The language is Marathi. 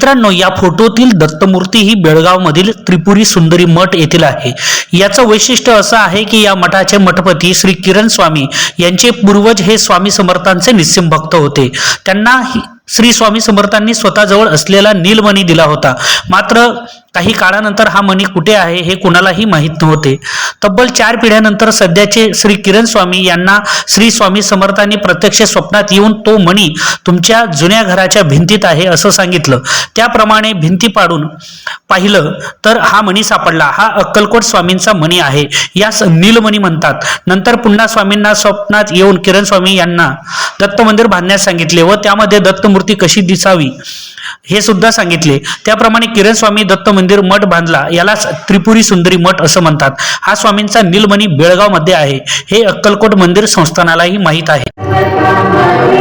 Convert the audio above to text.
मित्रांनो या फोटोतील दत्तमूर्ती ही बेळगावमधील त्रिपुरी सुंदरी मठ येथील आहे. याचं वैशिष्ट्य असं आहे की या मठाचे मठपती श्री किरण स्वामी यांचे पूर्वज हे स्वामी समर्थांचे निस्सिम भक्त होते. त्यांना श्री स्वामी समर्थांनी स्वतःजवळ असलेला नीलमणी दिला होता. मात्र काही काळानंतर हा मणी कुठे आहे हे कुणालाही माहीत नव्हते. तब्बल चार पिढ्यानंतर सध्याचे श्री किरण स्वामी यांना श्री स्वामी समर्थांनी प्रत्यक्ष स्वप्नात येऊन तो मणी तुमच्या जुन्या घराच्या भिंतीत आहे असं सांगितलं. त्याप्रमाणे भिंती पाडून पाहिलं तर हा मणी सापडला. हा अक्कलकोट स्वामींचा मणी आहे. यास नीलमणी म्हणतात. नंतर पुन्हा स्वामींना स्वप्नात येऊन किरण स्वामी यांना दत्त मंदिर बांधण्यास सांगितले व त्यामध्ये दत्त मूर्ती कशी दिसावी हे सुद्धा सांगितले. त्याप्रमाणे किरण स्वामी दत्त मंदिर मठ बांधला. यालाच त्रिपुरी सुंदरी मठ असं म्हणतात. हा स्वामींचा नीलमणी बेळगावमध्ये आहे. हे अक्कलकोट मंदिर संस्थानालाही माहीत आहे.